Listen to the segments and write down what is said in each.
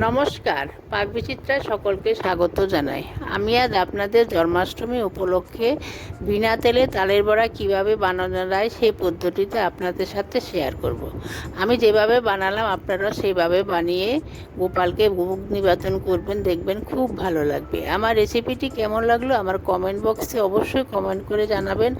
নমস্কার, পাক বিচিত্রায় সকলকে স্বাগত জানাই। আমি আজ আপনাদের জন্মাষ্টমী উপলক্ষে বিনা তেলে তালের বড়া কীভাবে বানানো যায় সেই পদ্ধতিতে আপনাদের সাথে শেয়ার করব। আমি যেভাবে বানালাম আপনারা সেইভাবে বানিয়ে গোপালকে ভোগ নিবেদন করবেন, দেখবেন খুব ভালো লাগবে। আমার রেসিপিটি কেমন লাগল আমার কমেন্ট বক্সে অবশ্যই কমেন্ট করে জানাবেন।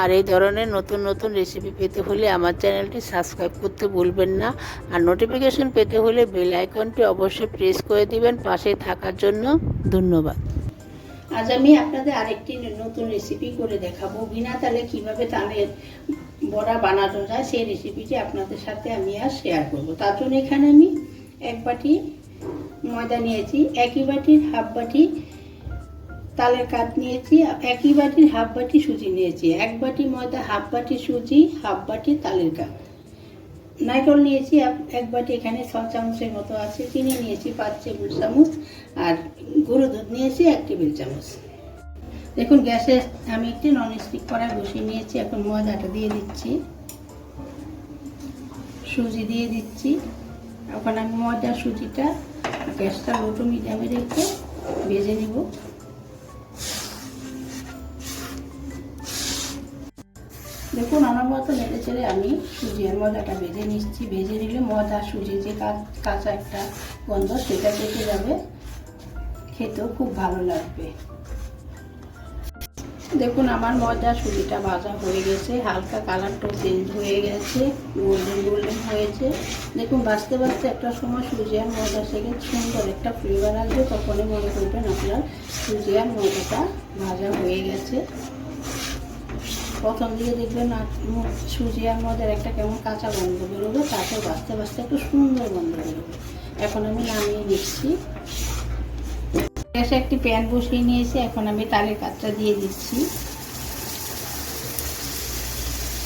আর এই ধরনের নতুন নতুন রেসিপি পেতে হলে আমার চ্যানেলটি সাবস্ক্রাইব করতে ভুলবেন না। আর নোটিফিকেশন পেতে হলে বেল আইকনটি অবশ্যই প্রেস করে দিবেন, পাশে থাকার জন্য ধন্যবাদ। আজ আমি আপনাদের আরেকটি নতুন রেসিপি করে দেখাবো। বিনা তালে কীভাবে তালের বড়া বানানো যায়, সেই রেসিপিটি আপনাদের সাথে আমি আর শেয়ার করব। তার জন্য এখানে আমি এক বাটি ময়দা নিয়েছি, একই বাটির হাফ বাটি তালের কাপ নিয়েছি, একই বাটির হাফ বাটি সুজি নিয়েছি। এক বাটি ময়দা, হাফ বাটি সুজি, হাফ বাটি তালের কাপ। নারকেল নিয়েছি এক- বাটি এখানে ছ চামচের মতো আছে, চিনি নিয়েছি পাঁচ টেবিল চামচ, আর গরু দুধ নিয়েছি এক টেবিল চামচ। দেখুন, গ্যাসে আমি একটি নন স্টিক কড়াই বসিয়ে নিয়েছি, এখন ময়দাটা দিয়ে দিচ্ছি। সুজি দিয়ে দিচ্ছি। এখন আমি ময়দা সুজিটা গ্যাসটা লোটো মিডিয়ামে রেখে ভেজে নিব। দেখুন, আমার মতো নেড়ে চেড়ে আমি সুজি আর ময়দাটা ভেজে নিচ্ছি। ভেজে নিলে ময়দা, সুজি যে কাঁচা একটা গন্ধ, সেটা কেটে যাবে। খেতেও খুব ভালো লাগবে। দেখুন, আমার ময়দা, সুজিটা ভাজা হয়ে গেছে। হালকা কালারটাও চেঞ্জ হয়ে গেছে, গোল্ডেন গোল্ডেন হয়েছে। দেখুন বাঁচতে বাঁচতে একটা সময় সুজি আর ময়দা থেকে সুন্দর একটা ফ্লেভার আসবে। তখনই মনে করবেন আপনার সুজি আর ময়দাটা ভাজা হয়ে গেছে। প্রথম দিকে দেখবেন মু- সুজি আর মদের একটা কেমন কাঁচা গন্ধ বেরোবে, তারপর বাঁচতে বাঁচতে একটু সুন্দর গন্ধ বেরোবে। এখন আমি নামিয়ে নিচ্ছি গ্যাসে একটি প্যান বসিয়ে নিয়েছি, এখন আমি তালের কাঠটা দিয়ে দিচ্ছি।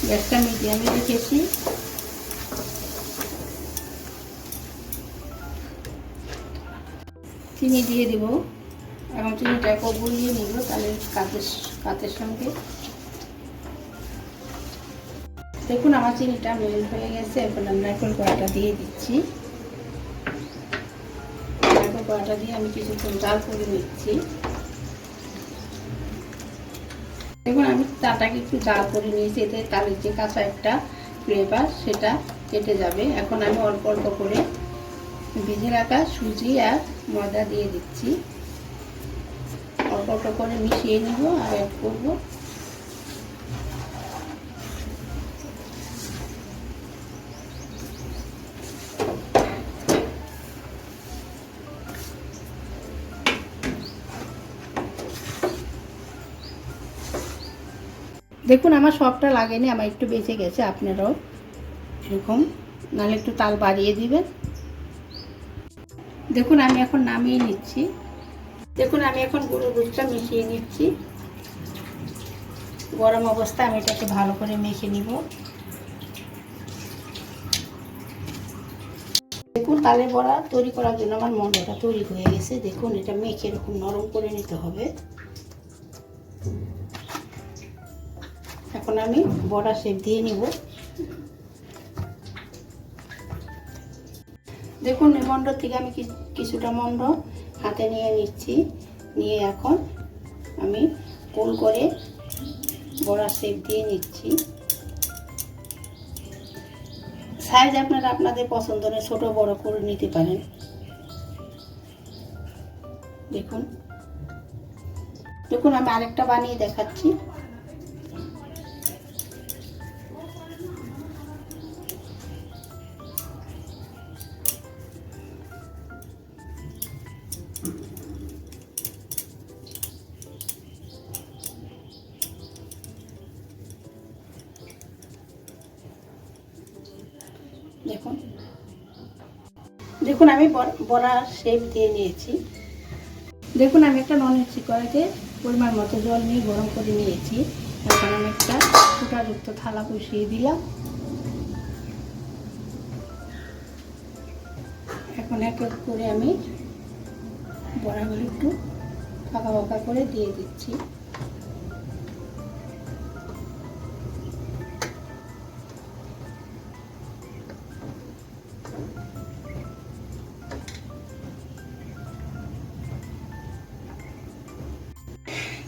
গ্যাসটা মিডিয়ামে রেখেছি। চিনি দিয়ে দিব। এবং চিনিটাকে গুলিয়ে নিব তালের কাঠের কাঠের সঙ্গে। দেখুন, আমার চিনিটা মেল হয়ে গেছে। এখন আমি নারকেল কড়াটা দিয়ে দিচ্ছি। নারকেল কড়াটা দিয়ে আমি কিছুক্ষণ জাল করে নিচ্ছি। দেখুন, আমি চাটাকে একটু জাল করে নিয়েছি। এতে তালের যে কাঁচা একটা ফ্লেভার সেটা কেটে যাবে। এখন আমি অল্প অল্প করে ভিজে রাখা সুজি আর ময়দা দিয়ে দিচ্ছি। অল্প অল্প করে মিশিয়ে নিব আর অ্যাড করব। দেখুন, আমার সবটা লাগেনি, আমার একটু বেঁচে গেছে, আপনারাও এরকম। নাহলে একটু তাল বাড়িয়ে দিবেন। দেখুন, আমি এখন নামিয়ে নিচ্ছি। দেখুন, আমি এখন গুঁড়ো দুধটা মিশিয়ে নিচ্ছি। গরম অবস্থায় আমি এটাকে ভালো করে মেখে নিব। দেখুন তালে বড়া তৈরি করার জন্য আমার মন্ডটা তৈরি হয়ে গেছে। দেখুন, এটা মেখে এরকম নরম করে নিতে হবে। এখন আমি বড়া শেপ দিয়ে নিব। দেখুন, এই মন্ড থেকে আমি কিছুটা মন্ড হাতে নিয়ে নিচ্ছি। নিয়ে এখন আমি গোল করে বড়া শেপ দিয়ে নিচ্ছি। সাইজ আপনারা আপনাদের পছন্দ অনুযায়ী ছোট, বড় করে নিতে পারেন। দেখুন। দেখুন, আমি আরেকটা বানিয়ে দেখাচ্ছি। দেখুন। দেখুন, আমি বড়া শেপ দিয়ে নিয়েছি। দেখুন, আমি একটা নন এসি কড়াইতে পরিমাণ মতো জল নিয়ে গরম করে নিয়েছি। এখন আমি একটা ফুটাযুক্ত থালা বসিয়ে দিলাম। এখন এক এক করে আমি বড়াগুলো একটু ফাঁকা ফাঁকা করে দিয়ে দিচ্ছি।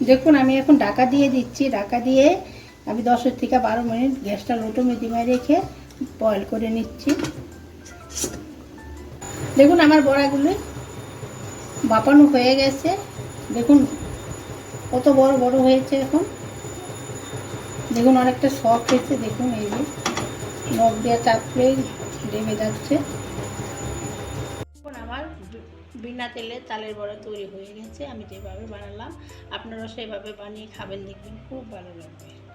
দেখুন, আমি এখন ঢাকা দিয়ে দিচ্ছি। ঢাকা দিয়ে আমি দশের থেকে বারো মিনিট গ্যাসটা লোটো মিডিয়ামে রেখে বয়েল করে নিচ্ছি। দেখুন, আমার বড়াগুলি বাপানো হয়ে গেছে। দেখুন, কত বড় বড় হয়েছে এখন। দেখুন, অনেকটা শখ হয়েছে, দেখুন এই যে। নখ দিয়ে চাপলেই ডেবে যাচ্ছে। আমার বিনা তেলে চালের বড়া তৈরি হয়ে গেছে। আমি যেভাবে বানালাম আপনারা সেভাবে বানিয়ে খাবেন, দেখবেন খুব ভালো লাগবে।